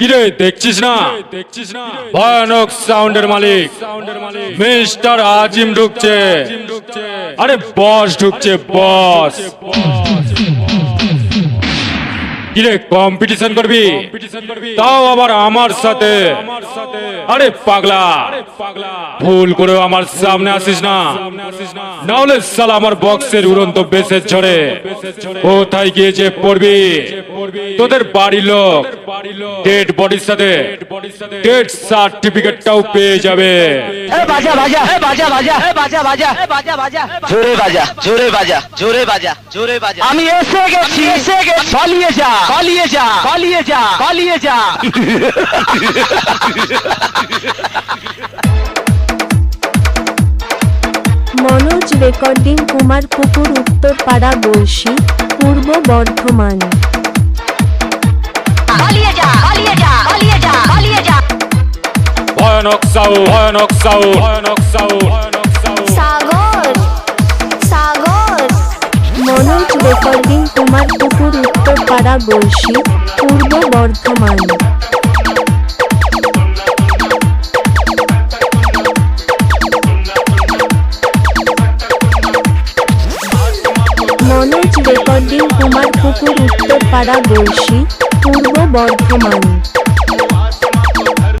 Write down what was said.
কিরে দেখছিস না? দেখছিস না ভয়ানক সাউন্ডের মালিক। মিস্টার আজিম ঢুকছে। আরে বস ঢুকছে বস কিরে কম্পিটিশন করবি। তাও আবার আমার সাথে। আরে পাগলা। ভুল করে আমার সামনে আসিস না। নাহলে সালা আমার বক্সের উড়ন্ত বেসের ঝরে। কোথায় গিয়েছে পড়বি? তোদের বাড়ির লোক। ডেড বডির সাথে। ডেড সার্টিফিকেটটাও পেয়ে যাবে। এ বাজা বাজা এ বাজা বাজা এ বাজা বাজা এ বাজা বাজা জোরে বাজা জোরে বাজা জোরে বাজা জোরে বাজা। আমি এসে গেছি এসে গেছি। পালিয়ে যা। পালিয়ে যা পালিয়ে যা পালিয়ে যা। মনোজ রেকর্ডিং কুমার পুকুর উত্তরপাড়া বলশি পূর্ব বর্ধমান। ভয়ানক সাউ ভয়ানক সাউ ভয়ানক সাউ। সাগর সাগর। মনোজ রেকর্ডিং কুমার পুকুর বলছি পূর্ব বর্ধমান। মনোজ রেকর্ডিং কুমার পুকুর উত্তরপাড়া বলছি পূর্ব বর্ধমান।